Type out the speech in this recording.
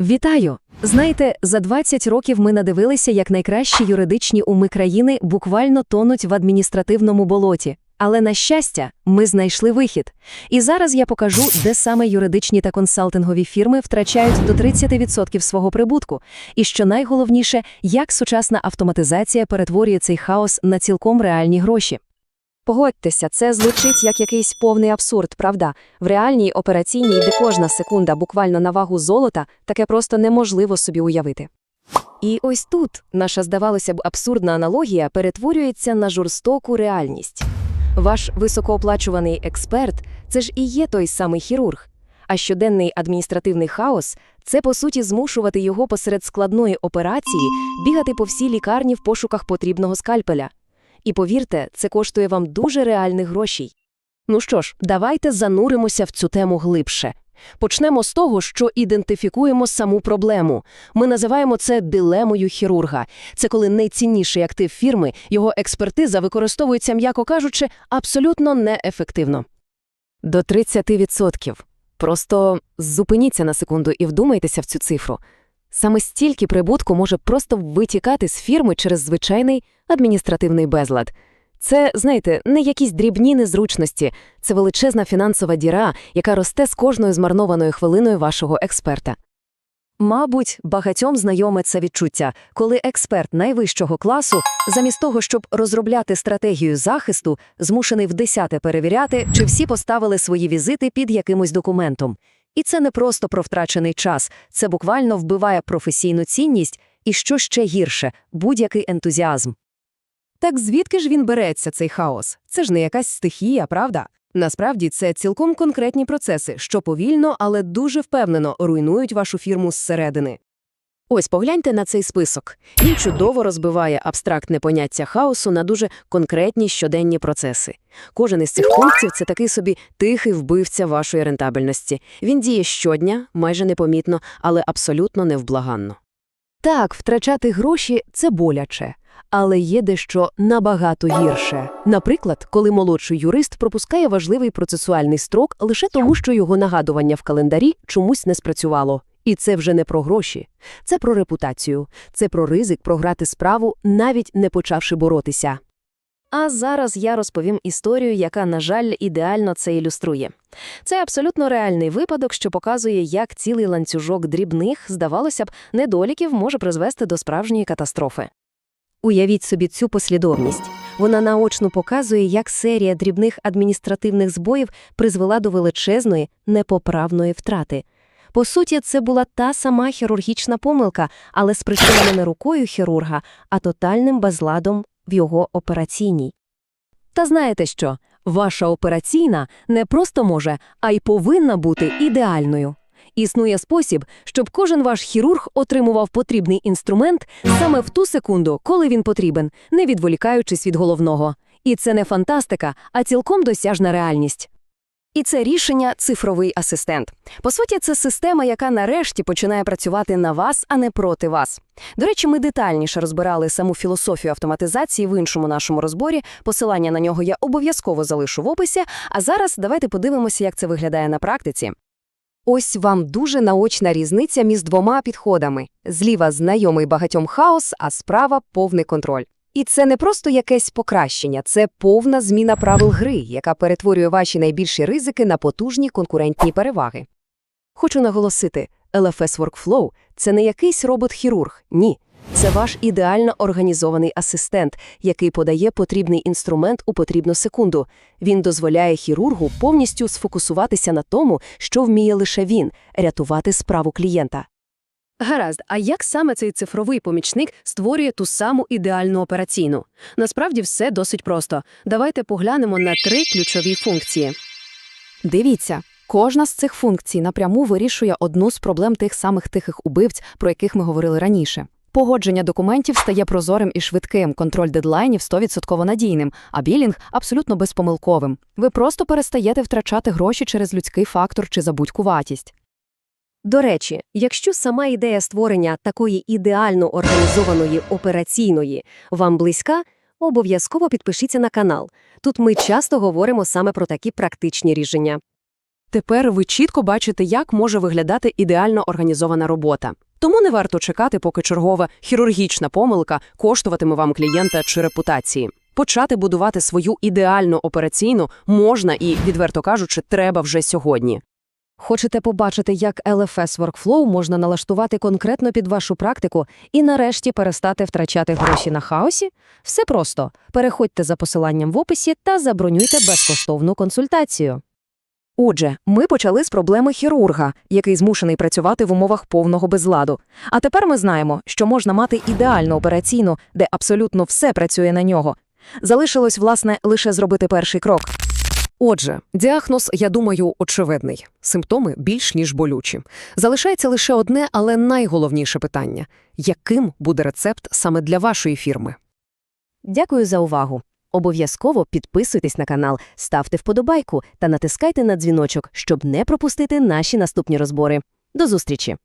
Вітаю! Знаєте, за 20 років ми надивилися, як найкращі юридичні уми країни буквально тонуть в адміністративному болоті. Але, на щастя, ми знайшли вихід. І зараз я покажу, де саме юридичні та консалтингові фірми втрачають до 30% свого прибутку. І що найголовніше, як сучасна автоматизація перетворює цей хаос на цілком реальні гроші. Погодьтеся, це звучить як якийсь повний абсурд, правда? В реальній операційній, де кожна секунда буквально на вагу золота, таке просто неможливо собі уявити. І ось тут наша, здавалося б, абсурдна аналогія перетворюється на жорстоку реальність. Ваш високооплачуваний експерт це ж і є той самий хірург. А щоденний адміністративний хаос це, по суті, змушувати його посеред складної операції бігати по всій лікарні в пошуках потрібного скальпеля. І повірте, це коштує вам дуже реальних грошей. Ну що ж, давайте зануримося в цю тему глибше. Почнемо з того, що ідентифікуємо саму проблему. Ми називаємо це дилемою хірурга. Це коли найцінніший актив фірми, його експертиза використовується, м'яко кажучи, абсолютно неефективно. До 30%. Просто зупиніться на секунду і вдумайтеся в цю цифру. Саме стільки прибутку може просто витікати з фірми через звичайний адміністративний безлад. Це, знаєте, не якісь дрібні незручності, це величезна фінансова діра, яка росте з кожною змарнованою хвилиною вашого експерта. Мабуть, багатьом знайоме це відчуття, коли експерт найвищого класу, замість того, щоб розробляти стратегію захисту, змушений вдесяте перевіряти, чи всі поставили свої візити під якимось документом. І це не просто про втрачений час, це буквально вбиває професійну цінність і, що ще гірше, будь-який ентузіазм. Так звідки ж він береться, цей хаос? Це ж не якась стихія, правда? Насправді це цілком конкретні процеси, що повільно, але дуже впевнено руйнують вашу фірму зсередини. Ось погляньте на цей список. Він чудово розбиває абстрактне поняття хаосу на дуже конкретні щоденні процеси. Кожен із цих пунктів це такий собі тихий вбивця вашої рентабельності. Він діє щодня, майже непомітно, але абсолютно невблаганно. Так, втрачати гроші це боляче. Але є дещо набагато гірше. Наприклад, коли молодший юрист пропускає важливий процесуальний строк лише тому, що його нагадування в календарі чомусь не спрацювало. І це вже не про гроші, це про репутацію, це про ризик програти справу, навіть не почавши боротися. А зараз я розповім історію, яка, на жаль, ідеально це ілюструє. Це абсолютно реальний випадок, що показує, як цілий ланцюжок дрібних, здавалося б, недоліків може призвести до справжньої катастрофи. Уявіть собі цю послідовність. Вона наочно показує, як серія дрібних адміністративних збоїв призвела до величезної, непоправної втрати. По суті, це була та сама хірургічна помилка, але спричинена не рукою хірурга, а тотальним безладом в його операційній. Та знаєте що? Ваша операційна не просто може, а й повинна бути ідеальною. Існує спосіб, щоб кожен ваш хірург отримував потрібний інструмент саме в ту секунду, коли він потрібен, не відволікаючись від головного. І це не фантастика, а цілком досяжна реальність. І це рішення цифровий асистент. По суті, це система, яка нарешті починає працювати на вас, а не проти вас. До речі, ми детальніше розбирали саму філософію автоматизації в іншому нашому розборі. Посилання на нього я обов'язково залишу в описі. А зараз давайте подивимося, як це виглядає на практиці. Ось вам дуже наочна різниця між двома підходами. Зліва знайомий багатьом хаос, а справа повний контроль. І це не просто якесь покращення, це повна зміна правил гри, яка перетворює ваші найбільші ризики на потужні конкурентні переваги. Хочу наголосити, LFS Workflow – це не якийсь робот-хірург, ні. Це ваш ідеально організований асистент, який подає потрібний інструмент у потрібну секунду. Він дозволяє хірургу повністю сфокусуватися на тому, що вміє лише він – рятувати справу клієнта. Гаразд, а як саме цей цифровий помічник створює ту саму ідеальну операційну? Насправді все досить просто. Давайте поглянемо на три ключові функції. Дивіться, кожна з цих функцій напряму вирішує одну з проблем тих самих тихих убивць, про яких ми говорили раніше. Погодження документів стає прозорим і швидким, контроль дедлайнів 100% надійним, а білінг абсолютно безпомилковим. Ви просто перестаєте втрачати гроші через людський фактор чи забудькуватість. До речі, якщо сама ідея створення такої ідеально організованої операційної вам близька, обов'язково підпишіться на канал. Тут ми часто говоримо саме про такі практичні рішення. Тепер ви чітко бачите, як може виглядати ідеально організована робота. Тому не варто чекати, поки чергова хірургічна помилка коштуватиме вам клієнта чи репутації. Почати будувати свою ідеальну операційну можна і, відверто кажучи, треба вже сьогодні. Хочете побачити, як LFS Workflow можна налаштувати конкретно під вашу практику і нарешті перестати втрачати гроші на хаосі? Все просто. Переходьте за посиланням в описі та забронюйте безкоштовну консультацію. Отже, ми почали з проблеми хірурга, який змушений працювати в умовах повного безладу. А тепер ми знаємо, що можна мати ідеальну операційну, де абсолютно все працює на нього. Залишилось, власне, лише зробити перший крок. Отже, діагноз, я думаю, очевидний. Симптоми більш ніж болючі. Залишається лише одне, але найголовніше питання: яким буде рецепт саме для вашої фірми? Дякую за увагу. Обов'язково підписуйтесь на канал, ставте вподобайку та натискайте на дзвіночок, щоб не пропустити наші наступні розбори. До зустрічі!